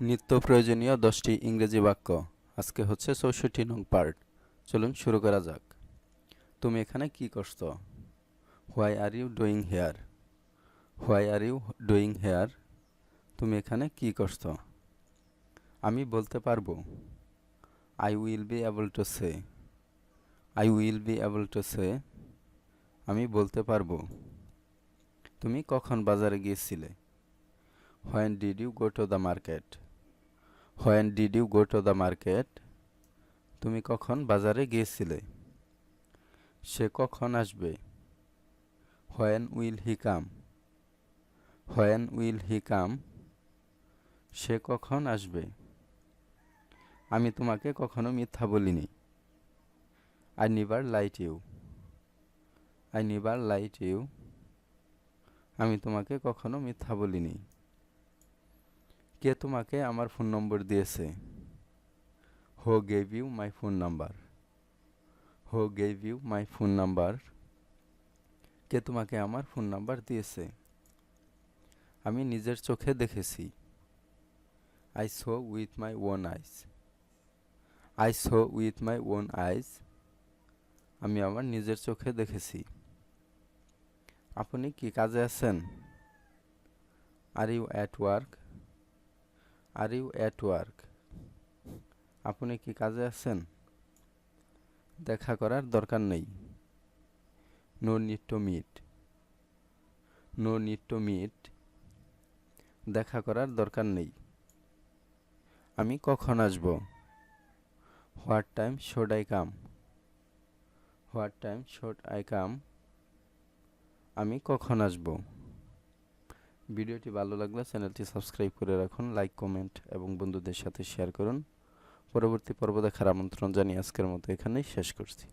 নিত্য প্রয়োজনীয় দশটি ইংরেজি বাক্য। আজকে হচ্ছে চৌষট্টি নং পার্ট। চলুন শুরু করা যাক। তুমি এখানে কি করছ? Why are you doing here why are you doing here তুমি এখানে কি করছ? আমি বলতে পারব। I will be able to say I will be able to say আমি বলতে পারব। তুমি কখন বাজারে গিয়েছিলে? When did you go to the market when did you go to the market তুমি কখন বাজারে গিয়েছিলে? সে কখন আসবে? When will he come when will he come সে কখন আসবে? আমি তোমাকে কখনো মিথ্যা বলিনি। I never lied you I never lied you আমি তোমাকে কখনো মিথ্যা বলিনি। কে তোমাকে আমার ফোন নম্বর দিয়েছে? Who gave you my phone number who gave you my phone number কে তোমাকে আমার ফোন নাম্বার দিয়েছে? আমি নিজের চোখে দেখেছি। I saw with my own eyes I saw with my own eyes আমি আমার নিজের চোখে দেখেছি। আপনি কি কাজে আছেন? Are you at work are you at work আপনি কি কাজে আছেন? দেখা করার দরকার নেই। No need to meet no need to meet দেখা করার দরকার নেই। আমি কখন আসব? What time should I come what time should I come আমি কখন আসব? ভিডিওটি ভালো লাগলে চ্যানেলটি সাবস্ক্রাইব করে রাখুন, লাইক, কমেন্ট এবং বন্ধুদের সাথে শেয়ার করুন। পরবর্তী পর্ব দেখার আমন্ত্রণ জানিয়ে আজকের মতো এখানেই শেষ করছি।